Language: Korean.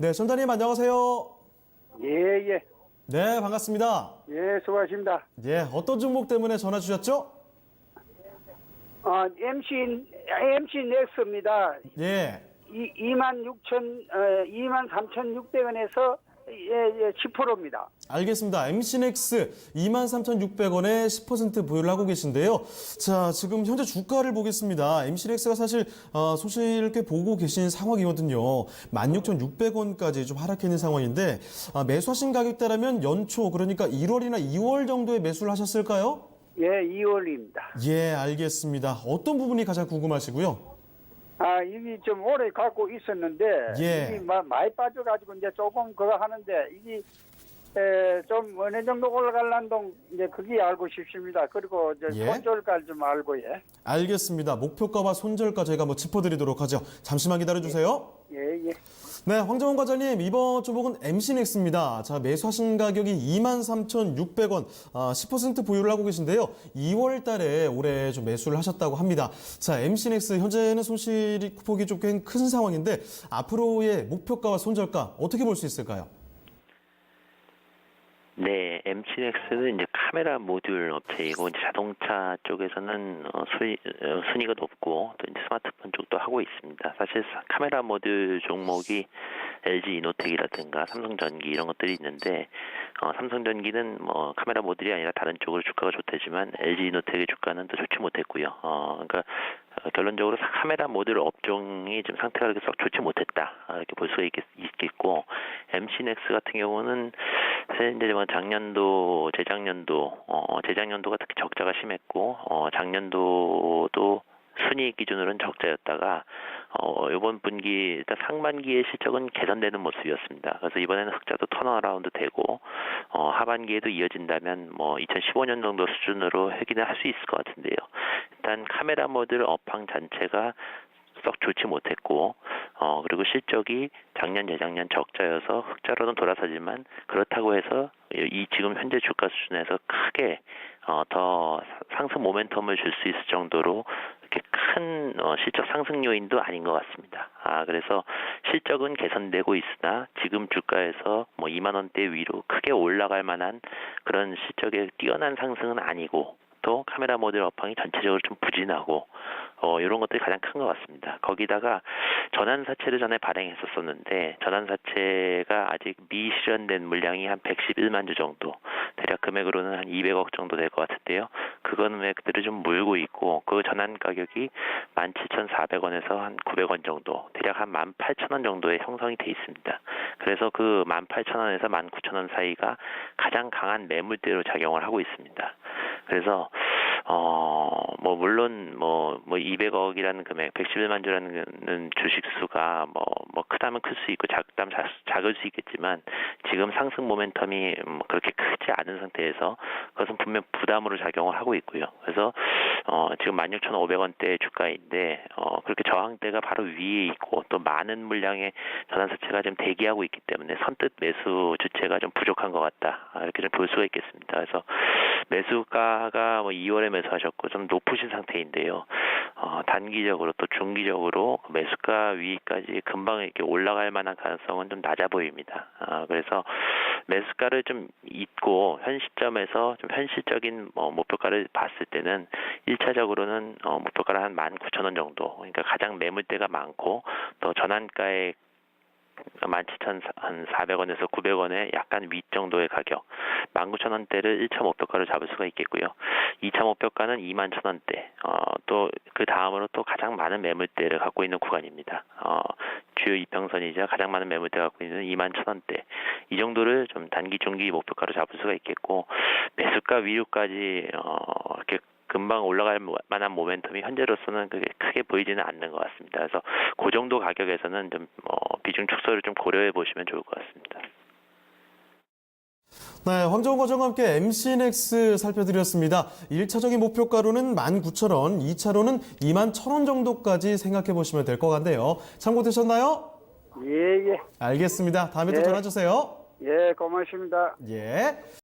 네, 전단님 안녕하세요. 예, 예. 네, 반갑습니다. 예, 수고하십니다. 예, 어떤 종목 때문에 전화 주셨죠? 어, MC, MC 넥스입니다. 예, 이, 2만 6천, 어, 2만 3,600원에서 예, 예, 10%입니다. 알겠습니다. MC넥스 23,600원에 10% 보유를 하고 계신데요. 자, 지금 현재 주가를 보겠습니다. MC넥스가 사실 어, 소식을 꽤 보고 계신 상황이거든요. 16,600원까지 좀 하락해 있는 상황인데 아, 매수하신 가격대라면 연초 그러니까 1월이나 2월 정도에 매수를 하셨을까요? 예, 2월입니다. 예, 알겠습니다. 어떤 부분이 가장 궁금하시고요? 아, 이게 좀 오래 갖고 있었는데, 예. 이게 마- 많이 빠져가지고 이제 조금 그거 하는데, 이게 에, 좀 어느 정도 올라갈란동 이제 그게 알고 싶습니다. 그리고 이제 예. 손절가 좀 알고 예. 알겠습니다. 목표가와 손절가 저희가 한번 짚어드리도록 하죠. 잠시만 기다려주세요. 예, 예. 네, 황정원 과장님 이번 종목은 MC넥스입니다. 자, 매수하신 가격이 23,600원, 아, 10% 보유를 하고 계신데요. 2월 달에 올해 좀 매수를 하셨다고 합니다. 자, MC넥스 현재는 손실이 폭이 좀 꽤 큰 상황인데 앞으로의 목표가와 손절가 어떻게 볼 수 있을까요? 네, MC넥스는 이제 카메라 모듈 업체이고 이제 자동차 쪽에서는 어, 수익, 어, 순위가 높고 또 이제 스마트폰 쪽도 하고 있습니다. 사실 사- 카메라 모듈 종목이 LG 이노텍이라든가 삼성전기 이런 것들이 있는데 어, 삼성전기는 뭐 카메라 모듈이 아니라 다른 쪽으로 주가가 좋대지만 LG 이노텍의 주가는 또 좋지 못했고요. 어, 그러니까 어, 결론적으로 카메라 모듈 업종이 지금 상태가 그렇게 썩 좋지 못했다. 아, 이렇게 볼 수가 있겠, 있겠고 MC넥스 같은 경우는 이제 뭐 작년도 재작년도 어 재작년도가 특히 적자가 심했고 어 작년도도 순이익 기준으로는 적자였다가 어 이번 분기 일단 상반기의 실적은 개선되는 모습이었습니다. 그래서 이번에는 흑자도 턴어라운드 되고 어 하반기에도 이어진다면 뭐 2015년 정도 수준으로 회귀는 할수 있을 것 같은데요. 일단 카메라 모듈 업황 자체가 썩 좋지 못했고 어 그리고 실적이 작년 재작년 적자여서 흑자로는 돌아서지만 그렇다고 해서 이 지금 현재 주가 수준에서 크게 어 더 상승 모멘텀을 줄 수 있을 정도로 어, 실적 상승 요인도 아닌 것 같습니다. 아 그래서 실적은 개선되고 있으나 지금 주가에서 뭐 2만 원대 위로 크게 올라갈 만한 그런 실적의 뛰어난 상승은 아니고 또 카메라 모듈 업황이 전체적으로 좀 부진하고 어 이런 것들이 가장 큰 것 같습니다. 거기다가 전환사채를 전에 발행했었었는데 전환사채가 아직 미실현된 물량이 한 111만 주 정도 대략 금액으로는 한 200억 정도 될 것 같은데요. 그 금액들을 좀 물고 있고 그 전환 가격이 17,400원에서 한 900원 정도 대략 한 18,000원 정도의 형성이 돼 있습니다. 그래서 그 18,000원에서 19,000원 사이가 가장 강한 매물대로 작용을 하고 있습니다. 그래서 어뭐 물론 뭐뭐 200억이라는 금액, 111만 주라는 주식 수가 뭐 뭐 크다면 클 수 있고 작다면 작, 작을 수 있겠지만 지금 상승 모멘텀이 뭐 그렇게 크지 않은 상태에서 그것은 분명 부담으로 작용을 하고 있고요. 그래서 어 지금 16,500원대 주가인데 어 그렇게 저항대가 바로 위에 있고 또 많은 물량의 전환사채가 지금 대기하고 있기 때문에 선뜻 매수 주체가 좀 부족한 것 같다 아, 이렇게 좀 볼 수가 있겠습니다. 그래서 매수가가 뭐 2월에 매수 하셨고 좀 높으신 상태인데요. 어, 단기적으로 또 중기적으로 그 매수가 위까지 금방 이렇게 올라갈 만한 가능성은 좀 낮아 보입니다. 아, 그래서 매수가를 좀 잊고 현 시점에서 좀 현실적인 뭐 목표가를 봤을 때는 1차적으로는 어, 목표가를 한 19,000원 정도. 그러니까 가장 매물대가 많고 또 전환가의 17,400원에서 900원의 약간 윗 정도의 가격, 19,000원대를 1차 목표가로 잡을 수가 있겠고요. 2차 목표가는 21,000원대, 어, 또그 다음으로 또 가장 많은 매물대를 갖고 있는 구간입니다. 어, 주요 이평선이자 가장 많은 매물대 갖고 있는 21,000원대. 이 정도를 좀 단기, 중기 목표가로 잡을 수가 있겠고, 매수가 위로까지, 어, 이렇게 금방 올라갈 만한 모멘텀이 현재로서는 그게 크게 보이지는 않는 것 같습니다. 그래서 그 정도 가격에서는 좀 어, 비중 축소를 좀 고려해 보시면 좋을 것 같습니다. 네, 황정원 과장과 함께 MC넥스 살펴드렸습니다. 1차적인 목표가로는 19,000원, 2차로는 21,000원 정도까지 생각해 보시면 될 것 같네요. 참고되셨나요? 예, 예. 알겠습니다. 다음에 또 네. 전화 주세요. 예, 고맙습니다. 예.